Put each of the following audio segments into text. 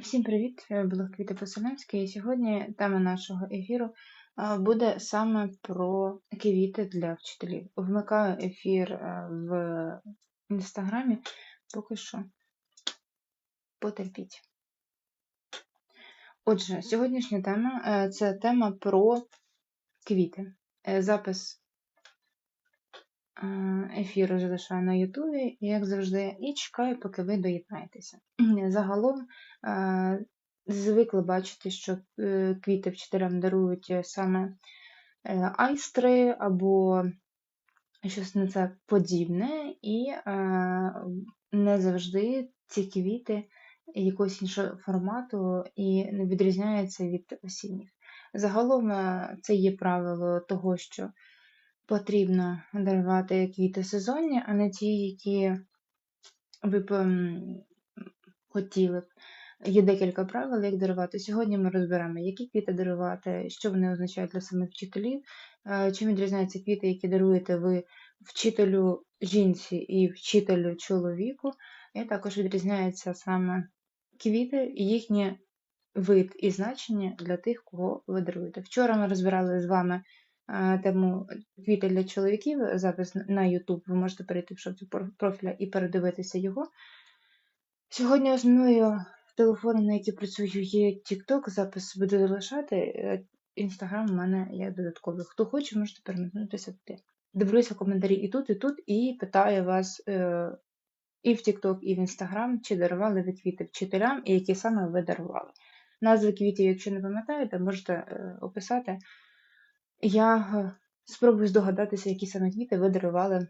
Всім привіт! Е, Блог Квіти Поселенський. І сьогодні тема нашого ефіру буде саме про квіти для вчителів. Вмикаю ефір е, в інстаграмі, поки що потерпіть. Отже, сьогоднішня тема е, це тема про квіти. Е, Запис е, ефіру залишаю на Ютубі, як завжди, і чекаю, поки ви доєднаєтеся. Загалом е, звикли бачити, що е, квіти вчителям дарують саме е, айстри або щось на це подібне, і не завжди ці квіти якогось іншого формату і не відрізняються від осінніх. Загалом це є правило того, що потрібно дарувати квіти сезонні, а не ті, які ви б хотіли б. Є декілька правил, як дарувати. Сьогодні ми розберемо, які квіти дарувати, що вони означають для самих вчителів, е, чим відрізняються квіти, які даруєте ви вчителю жінці і вчителю чоловіку, і також відрізняються саме квіти і їхній вид і значення для тих, кого ви даруєте. Вчора ми розбирали з вами е, тему квіти для чоловіків, запис на YouTube, ви можете перейти в шапці профіля і передивитися його. Сьогодні основною телефоном, на який працюю, є TikTok, запис буду залишати. Інстаграм у мене є додатковий. Хто хоче, можете перемкнутися туди. Дивлюся коментарі і тут, і тут, і питаю вас е, і в TikTok, і в Instagram, чи дарували ви квіти вчителям, і які саме ви дарували. Назви квітів, якщо не пам'ятаєте, можете е, описати. Я е, спробую здогадатися, які саме квіти ви дарували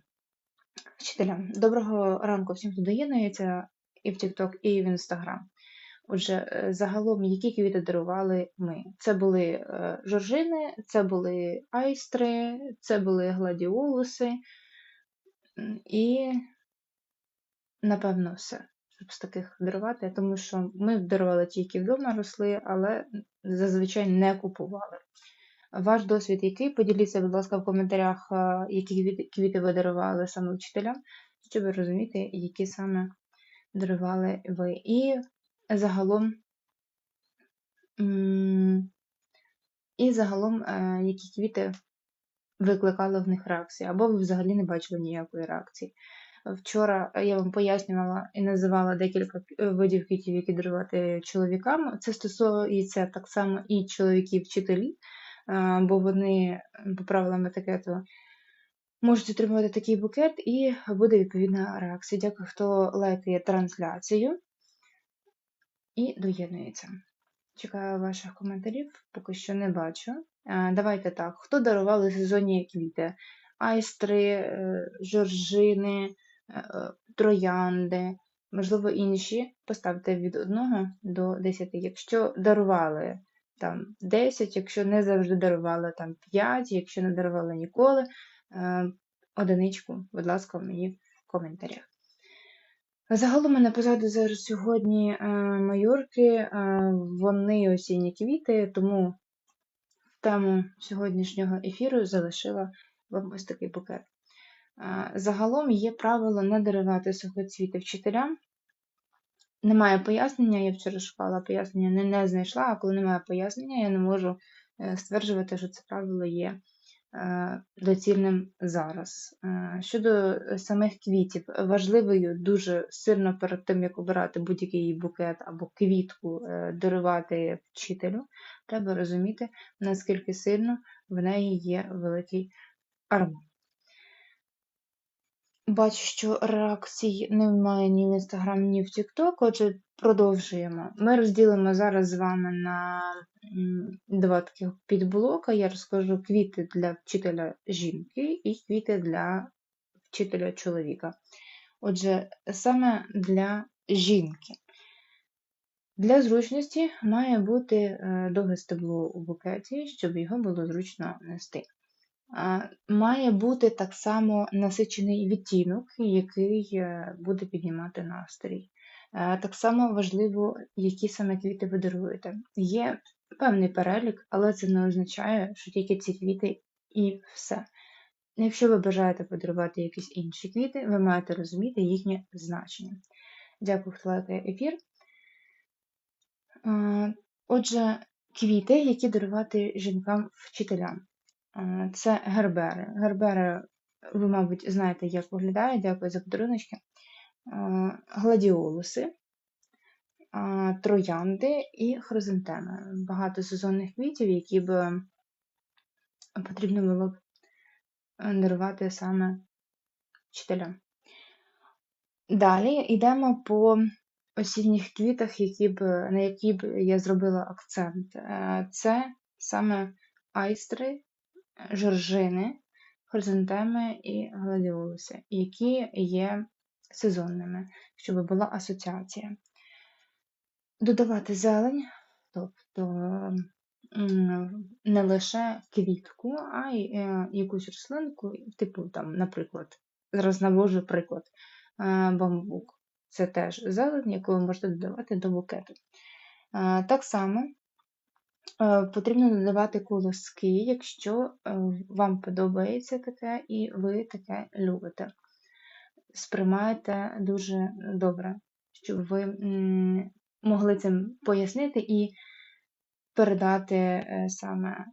вчителям. Доброго ранку всім, хто доєднується і в TikTok, і в Instagram. Отже, е, загалом, які квіти дарували ми? Це були е, жоржини, це були айстри, це були гладіолуси і, напевно, все, щоб з таких дарувати, тому що ми дарували ті, які вдома росли, але зазвичай не купували. Ваш досвід який? Поділіться, будь ласка, в коментарях, е, які квіти ви дарували саме вчителям, щоб розуміти, які саме дарували ви. І загалом, і загалом, е, які квіти викликали в них реакції, або ви взагалі не бачили ніякої реакції. Вчора я вам пояснювала і називала декілька видів квітів, які дарувати чоловікам. Це стосується так само і чоловіків-вчителів, е, бо вони, по правилам етикету, можуть отримувати такий букет, і буде відповідна реакція. Дякую, хто лайкає трансляцію і доєднується. Чекаю ваших коментарів, поки що не бачу. Давайте так, хто дарували сезонні квіти? Айстри, е, жоржини, е, е, троянди, можливо, інші. Поставте від 1 до 10. Якщо дарували там 10, якщо не завжди дарували там 5, якщо не дарували ніколи, одиничку, будь ласка, мені в коментарях. Загалом мене позаду зараз сьогодні е, майорки, е, вони осінні квіти, тому тему сьогоднішнього ефіру залишила вам ось такий букет. Е, загалом є правило не дарувати сухоцвіти вчителям. Немає пояснення, я вчора шукала пояснення, не, не знайшла, а коли немає пояснення, я не можу стверджувати, що це правило є Е, доцільним зараз. Е, щодо самих квітів, важливою дуже сильно перед тим, як обирати будь-який букет або квітку е, дарувати вчителю, треба розуміти, наскільки сильно в неї є великий аромат. Бачу, що реакцій немає ні в Instagram, ні в TikTok, отже, продовжуємо. Ми розділимо зараз з вами на два таких підблока. Я розкажу квіти для вчителя жінки і квіти для вчителя чоловіка. Отже, саме для жінки. Для зручності має бути е, довге стебло у букеті, щоб його було зручно нести. Має бути так само насичений відтінок, який е, буде піднімати настрій. Е, так само важливо, які саме квіти ви даруєте. Є певний перелік, але це не означає, що тільки ці квіти і все. Якщо ви бажаєте подарувати якісь інші квіти, ви маєте розуміти їхнє значення. Дякую, хто лайкає ефір. Е, Отже, квіти, які дарувати жінкам-вчителям. Е, Це гербери. Гербери, ви, мабуть, знаєте, як виглядають, дякую за подаруночки. Е, Гладіолуси, е, троянди і хризантеми. Багато сезонних квітів, які б потрібно було б дарувати саме вчителям. Далі йдемо по осінніх квітах, які б, на які б я зробила акцент. Це саме айстри, жоржини, хризантеми і гладіолуси, які є сезонними, щоб була асоціація. Додавати зелень, тобто не лише квітку, а й е, якусь рослинку, типу, там, наприклад, зараз навожу приклад, е, бамбук. Це теж зелень, яку ви можете додавати до букету. Е, Так само потрібно додавати колоски, якщо е, вам подобається таке і ви таке любите. Сприймаєте дуже добре, щоб ви могли цим пояснити і передати е, саме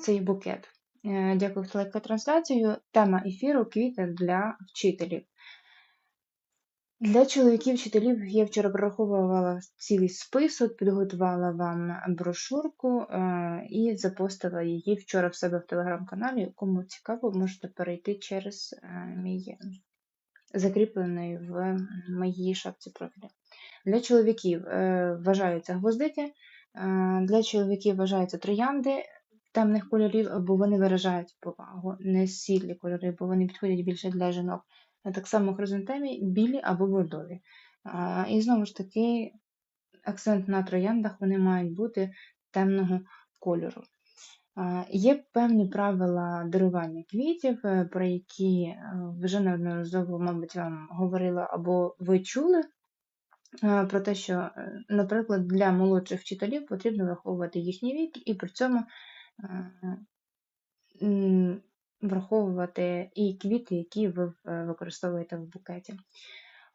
цей букет. Е, Дякую за лайк-трансляцію. Тема ефіру квіти для вчителів. Для чоловіків-вчителів я вчора прораховувала цілий список, підготувала вам брошурку е, і запостила її вчора в себе в телеграм-каналі. Кому цікаво, можете перейти через е, мій закріплений в моїй шапці профіля. Для чоловіків е, вважаються гвоздики, для чоловіків вважаються троянди темних кольорів, бо вони виражають повагу, не світлі кольори, бо вони підходять більше для жінок. Так само хризантемі білі або бордові. І знову ж таки, акцент на трояндах вони мають бути темного кольору. Є певні правила дарування квітів, е, про які е, вже неодноразово, мабуть, вам говорила або ви чули. е, Про те, що, наприклад, для молодших вчителів потрібно враховувати їхній вік і при цьому враховувати і квіти, які ви е, використовуєте в букеті.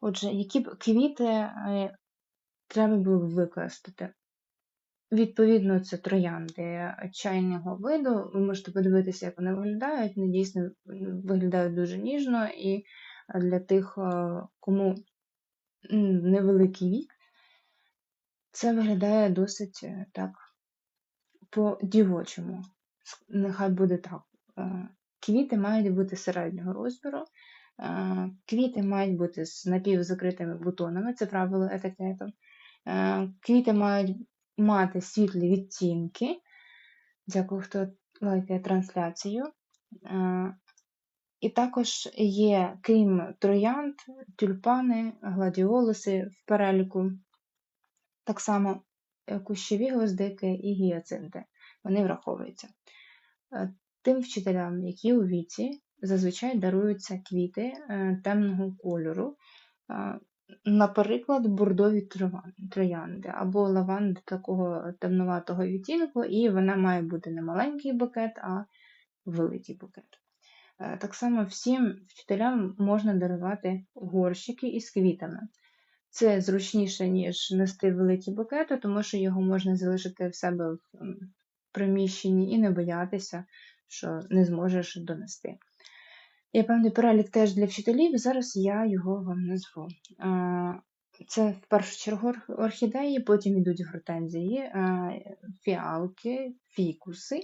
Отже, які б квіти е, треба було використати? Відповідно, це троянди чайного виду. Ви можете подивитися, як вони виглядають. Вони дійсно виглядають дуже ніжно, і для тих, е, кому невеликий вік, це виглядає досить так по-дівочому. Нехай буде так. Квіти мають бути середнього розміру, е, квіти мають бути з напівзакритими бутонами, це правило етикету. Е, Квіти мають мати світлі відтінки. Дякую, хто лайкає трансляцію. Е, І також є, крім троянд, тюльпани, гладіолуси в переліку. Так само кущові гвоздики і гіацинти. Вони враховуються. Тим вчителям, які у віці, зазвичай даруються квіти е, темного кольору, е, наприклад, бордові троянди або лаванди такого темнуватого відтінку, і вона має бути не маленький букет, а великий букет. Е, Так само всім вчителям можна дарувати горщики із квітами. Це зручніше, ніж нести великі букети, тому що його можна залишити в себе в приміщенні і не боятися, що не зможеш донести. Є певний перелік теж для вчителів, зараз я його вам назву. Це в першу чергу орхідеї, потім йдуть гортензії, фіалки, фікуси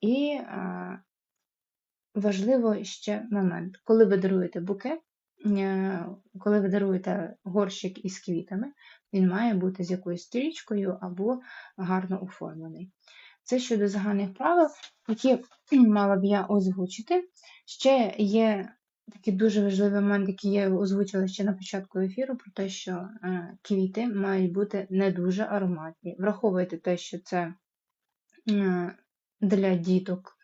і важливо ще момент, коли ви даруєте букет, коли ви даруєте горщик із квітами, він має бути з якоюсь стрічкою або гарно оформлений. Це щодо загальних правил, які мала б я озвучити. Ще є такий дуже важливий момент, який я озвучила ще на початку ефіру, про те, що е, квіти мають бути не дуже ароматні. Враховуйте те, що це е, для діток,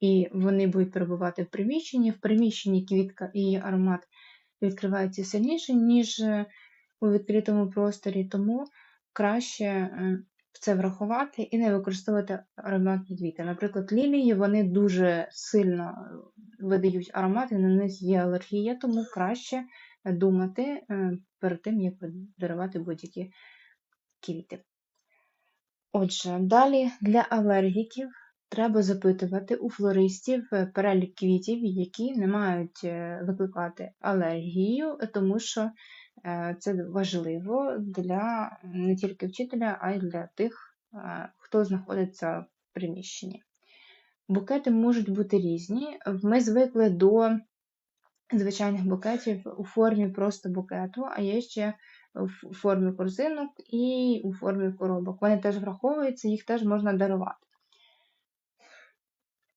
і вони будуть перебувати в приміщенні. В приміщенні квітка і аромат відкриваються сильніше, ніж е, у відкритому просторі, тому краще е, це врахувати і не використовувати ароматні квіти. Наприклад, лілії вони дуже сильно е, видають аромат, і на них є алергія, тому краще думати е, перед тим, як дарувати будь-які квіти. Отже, далі для алергіків треба запитувати у флористів е, перелік квітів, які не мають викликати алергію, тому що це важливо для не тільки вчителя, а й для тих, хто знаходиться в приміщенні. Букети можуть бути різні. Ми звикли до звичайних букетів у формі просто букету, а є ще в формі корзинок і у формі коробок. Вони теж враховуються, їх теж можна дарувати.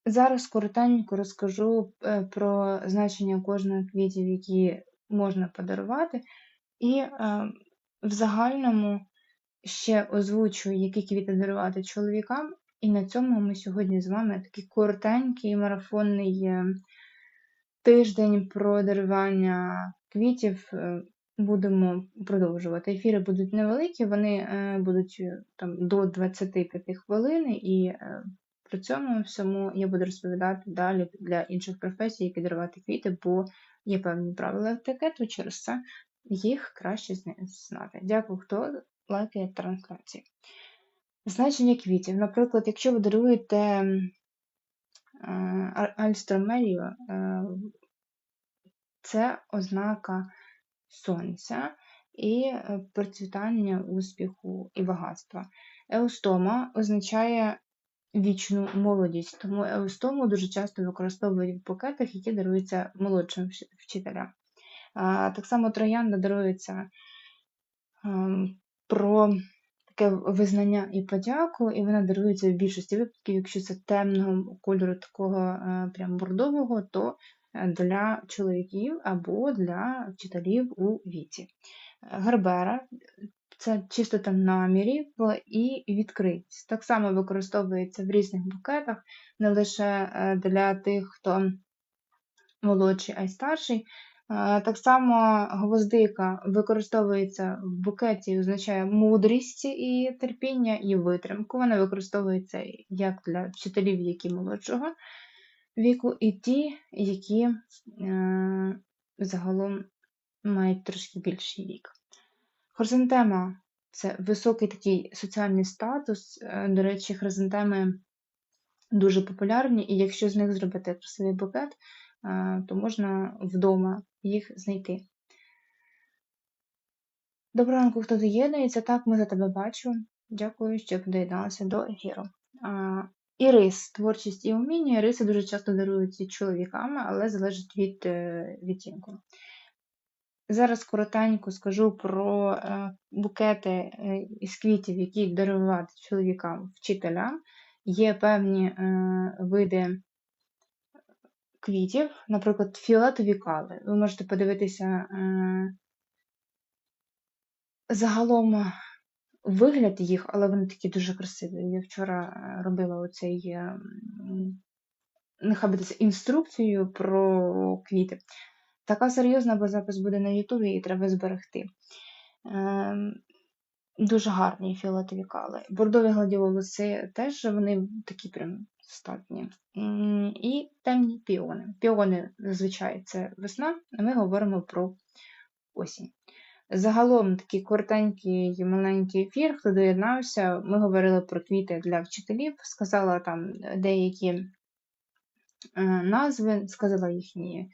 Зараз коротенько розкажу е, про значення кожної квітів, які можна подарувати, і е, в загальному ще озвучу, які квіти дарувати чоловікам. І на цьому ми сьогодні з вами такий коротенький марафонний е, тиждень про дарування квітів будемо продовжувати. Ефіри будуть невеликі, вони е, будуть е, там до 25 хвилин, і е, при цьому всьому я буду розповідати далі для інших професій, які дарувати квіти, бо є певні правила етикету, через це їх краще знати. Дякую, хто лайкає трансляції. Значення квітів. Наприклад, якщо ви даруєте альстромерію, це ознака сонця і е, процвітання успіху і багатства. Еустома означає вічну молодість, тому еустому дуже часто використовують в букетах, які даруються молодшим вчителям. Так само троянда дарується ем, про таке визнання і подяку, і вона дарується в більшості випадків, якщо це темного кольору такого е, прям бордового, то для чоловіків або для вчителів у віці. Гербера це чисто там намірів і відкритість. Так само використовується в різних букетах, не лише е, для тих, хто молодший, а й старший. Е, так само гвоздика використовується в букеті означає мудрість і терпіння і витримку. Вона використовується як для вчителів, які молодшого віку, і ті, які е, загалом мають трошки більший вік. Хризантема це високий такий соціальний статус. Е, до речі, хризантеми дуже популярні, і якщо з них зробити красивий букет, е, то можна вдома їх знайти. Доброго ранку, хто доєднується. Так, ми за тебе бачу. Дякую, що доєдналися до ефіру. І рис, творчість і уміння. Риси дуже часто даруються чоловіками, але залежить від е, відтінку. Зараз коротенько скажу про е, букети е, із квітів, які дарувати чоловікам, вчителям. Є певні види квітів, наприклад, фіолетові кали. Ви можете подивитися загалом вигляд їх, але вони такі дуже красиві. Я вчора е, робила оцей, е, нехай буде інструкцію про квіти. Така серйозна, бо запис буде на Ютубі і треба зберегти. Ем, дуже гарні фіолетові кали. Бордові гладіолуси теж вони такі прям статні. І темні піони. Піони зазвичай це весна, а ми говоримо про осінь. Загалом такий коротенький маленький ефір, хто доєднався, ми говорили про квіти для вчителів, сказала там деякі е, назви, сказала їхні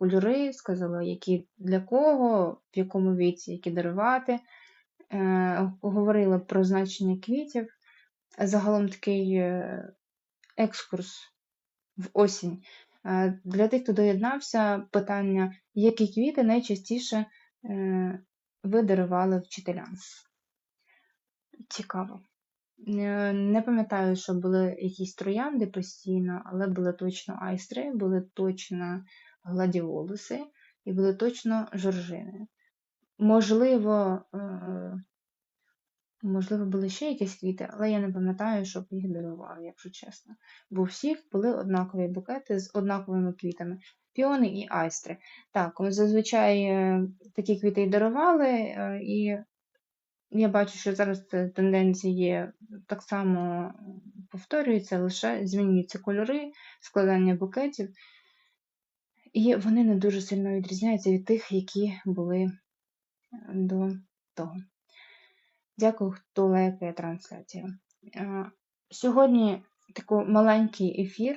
кольори, сказала, які для кого, в якому віці, які дарувати. Е, говорила про значення квітів. Загалом такий е, екскурс в осінь. Для тих, хто доєднався, питання, які квіти найчастіше ви дарували вчителям. Цікаво. Не пам'ятаю, що були якісь троянди постійно, але були точно айстри, були точно гладіолуси і були точно жоржини. Можливо, е, можливо, були ще якісь квіти, але я не пам'ятаю, щоб їх дарував, якщо чесно. Бо у всіх були однакові букети з однаковими квітами піони і айстри. Так, зазвичай е, такі квіти і дарували, е, і я бачу, що зараз тенденції так само повторюються, лише змінюються кольори, складання букетів. І вони не дуже сильно відрізняються від тих, які були до того. Дякую, хто лайкає трансляцію. Е, Сьогодні такий маленький ефір.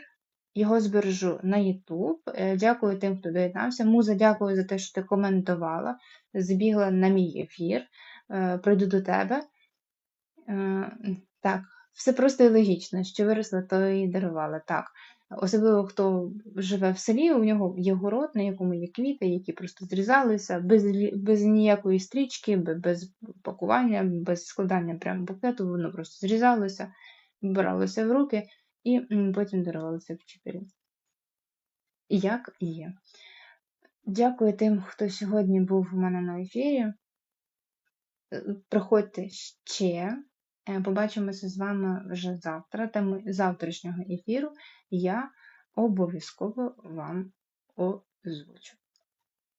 Його збережу на YouTube. Е, Дякую тим, хто доєднався. Муза, дякую за те, що ти коментувала, збігла на мій ефір. Е, Прийду до тебе. Е, Так, все просто і логічно. Що виросло, то і дарувала. Так. Особливо, хто живе в селі, у нього є город, на якому є квіти, які просто зрізалися, без, без ніякої стрічки, без пакування, без складання прямо букету, воно просто зрізалося, бралося в руки і потім дарувалося в вчителю. Як і є. Дякую тим, хто сьогодні був у мене на ефірі. Е, Приходьте ще. Е, Побачимося з вами вже завтра. Тему завтрашнього ефіру я обов'язково вам озвучу.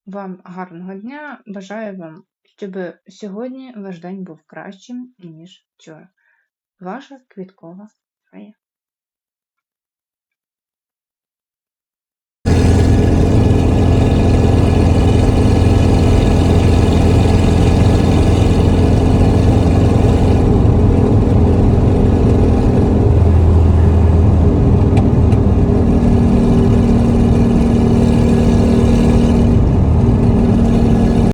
Вам гарного дня. Бажаю вам, щоб сьогодні ваш день був кращим, ніж вчора. Ваша квіткова фея.